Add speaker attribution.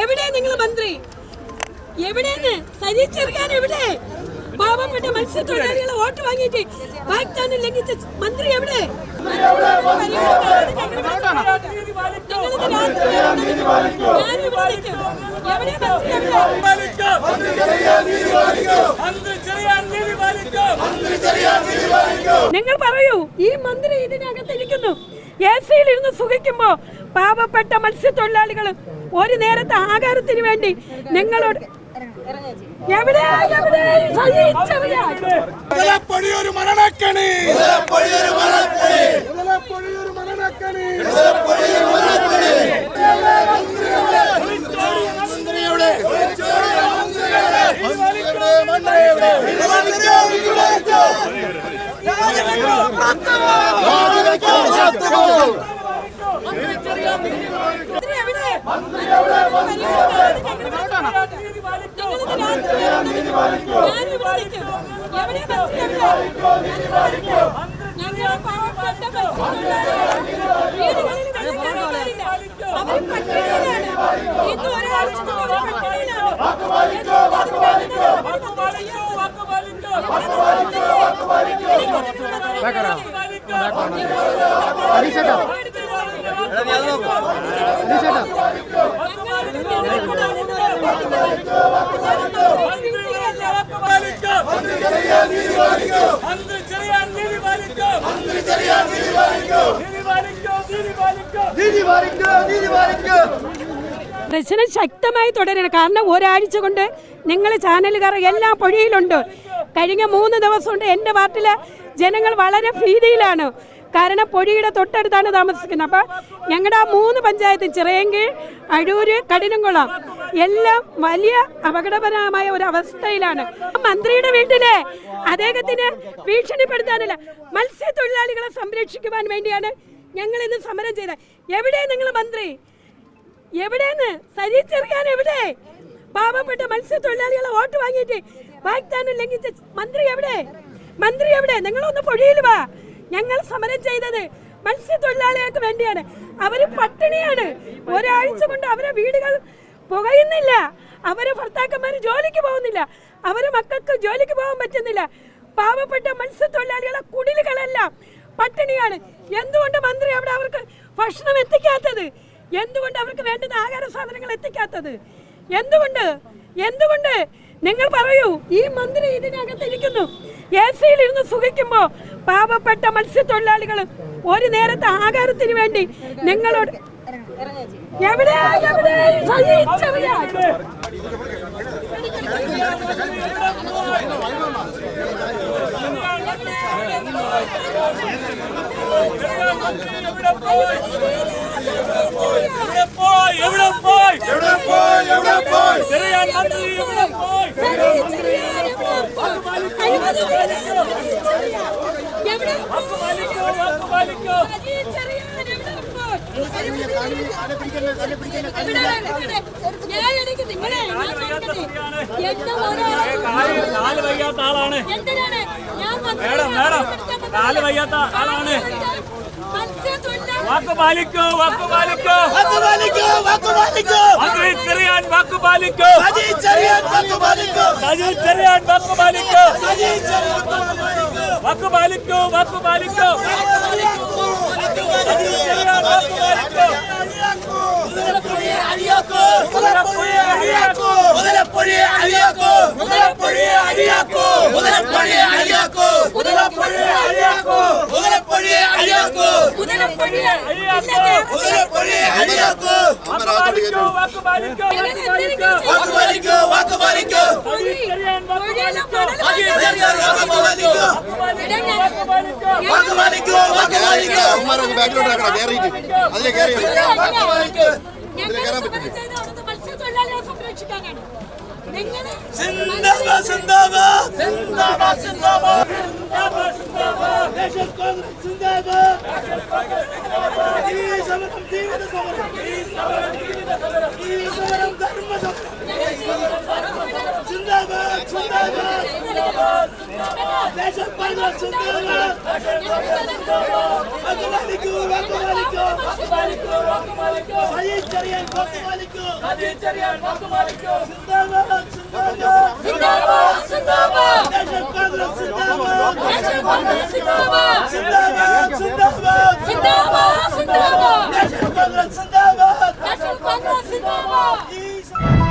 Speaker 1: എവിടെ നിങ്ങൾ മന്ത്രി? എവിടെയെന്ന്? സജി ചെറുക്കാൻ എവിടെ പാവപ്പെട്ട മത്സ്യത്തൊഴിലാളികളെ വോട്ട് വാങ്ങിയിട്ട് വാഗ്ദാനം ലംഘിച്ച മന്ത്രി എവിടെ? നിങ്ങൾ പറയൂ ഈ മന്ത്രി ഇതിനകത്ത് ഇരിക്കുന്നു എ സിയിൽ ഇരുന്ന് സുഖിക്കുമ്പോ പാവപ്പെട്ട മത്സ്യത്തൊഴിലാളികൾ ഒരു നേരത്തെ ആഹാരത്തിന് വേണ്ടി നിങ്ങളോട്
Speaker 2: മുതലപ്പൊഴിയൊരു മരണക്കണി. മുതലപ്പൊഴിയൊരു
Speaker 1: ഞങ്ങൾ പാവപ്പെട്ട. വീടുകളിൽ വെള്ളം കയറാൻ പാടില്ല. അവർ പട്ടിണിയിലാണ്. ഇന്ന് ഒരാഴ്ച അവർ പട്ടിണിയിലാണ്. എന്തുകൊണ്ട് അതിന് വേണ്ടി നടപടി മന്ത്രി ചെയ്യാത്തത്? പ്രശ്നം ശക്തമായി തുടരണം കാരണം ഒരാഴ്ച കൊണ്ട് നിങ്ങൾ ചാനലുകാർ എല്ലാ പൊഴിയിലുണ്ട്. കഴിഞ്ഞ മൂന്ന് ദിവസം കൊണ്ട് എന്റെ വാർഡിലെ ജനങ്ങൾ വളരെ ഭീതിയിലാണ്. കാരണം പൊഴിയുടെ തൊട്ടടുത്താണ് താമസിക്കുന്നത്. അപ്പോൾ ഞങ്ങളുടെ ആ മൂന്ന് പഞ്ചായത്ത് ചിറയങ്കീഴ് അഴൂര് കഠിനംകുളം എല്ലാം വലിയ അപകടപരമായ ഒരു അവസ്ഥയിലാണ്. മന്ത്രിയുടെ വീട്ടിലെ അദ്ദേഹത്തിന് ഭീഷണിപ്പെടുത്താനില്ല. മത്സ്യത്തൊഴിലാളികളെ സംരക്ഷിക്കുവാൻ വേണ്ടിയാണ് ഞങ്ങൾ ഇന്ന് സമരം ചെയ്തത്. എവിടെ നിങ്ങൾ മന്ത്രി? എവിടെയെന്ന് സജീച്ചെറിയാൻ എവിടെ? പാവപ്പെട്ട മത്സ്യത്തൊഴിലാളികളെ വോട്ട് വാങ്ങിയിട്ട് വാഗ്ദാനം ലംഘിച്ച മന്ത്രി എവിടെ? മന്ത്രി എവിടെ? നിങ്ങളൊന്ന് പൊഴിയിൽ വാ. ഞങ്ങൾ സമരം ചെയ്തത് മത്സ്യത്തൊഴിലാളികൾക്ക് വേണ്ടിയാണ്. അവർ പട്ടിണിയാണ്. ഒരാഴ്ച കൊണ്ട് അവരെ വീടുകൾ പുകയുന്നില്ല. അവരെ ഭർത്താക്കന്മാർ ജോലിക്ക് പോകുന്നില്ല. അവരെ മക്കൾക്ക് ജോലിക്ക് പോകാൻ പറ്റുന്നില്ല. പാവപ്പെട്ട മത്സ്യത്തൊഴിലാളികളെ കുടിലുകളെല്ലാം പട്ടിണിയാണ്. എന്തുകൊണ്ട് മന്ത്രി അവിടെ അവർക്ക് ഭക്ഷണം എത്തിക്കാത്തത്? എന്തുകൊണ്ട് അവർക്ക് വേണ്ടുന്ന ആഹാര സാധനങ്ങൾ എത്തിക്കാത്തത്? എന്തുകൊണ്ട്? എന്തുകൊണ്ട്? നിങ്ങൾ പറയൂ. ഈ മന്ത്രി ഇതിനകത്തിരിക്കുന്നു എ സിയിൽ ഇരുന്ന് സുഖിക്കുമ്പോ പാവപ്പെട്ട മത്സ്യത്തൊഴിലാളികൾ ഒരു നേരത്തെ ആഹാരത്തിന് വേണ്ടി നിങ്ങളോട് എവിടെ എവിടെ സഹിച്ചറിയാൻ
Speaker 3: കാൽ വയ്യാത്ത ആളാണ് മേഡം മേഡം കാൽ വയ്യാത്ത ആളാണ് വാക്ക് പാലിക്കോ വാക്ക് പാലിക്കോ മന്ത്രി ചെറിയാൻ വാക്ക് പാലിക്കോ
Speaker 2: സജി ചെറിയാൻ
Speaker 3: ചെറിയാൻ വാക്ക് പാലിക്കോ
Speaker 2: സജി ചെറിയാൻ
Speaker 3: വാക്ക് പാലിക്കോ വാക്ക് ചെറിയാൻ വാക്ക് പാലിക്കോ
Speaker 2: മുതലപ്പൊഴിയെ അഴിയാക്കൂ
Speaker 3: വാക്ക് പാലിക്കോ വാക്ക് പാലിക്കോ വാക്ക് പാലിക്കോ വാക്ക് പാലിക്കോ
Speaker 2: ജീവിത സമരം. Zindabad! National
Speaker 3: Congress Zindabad!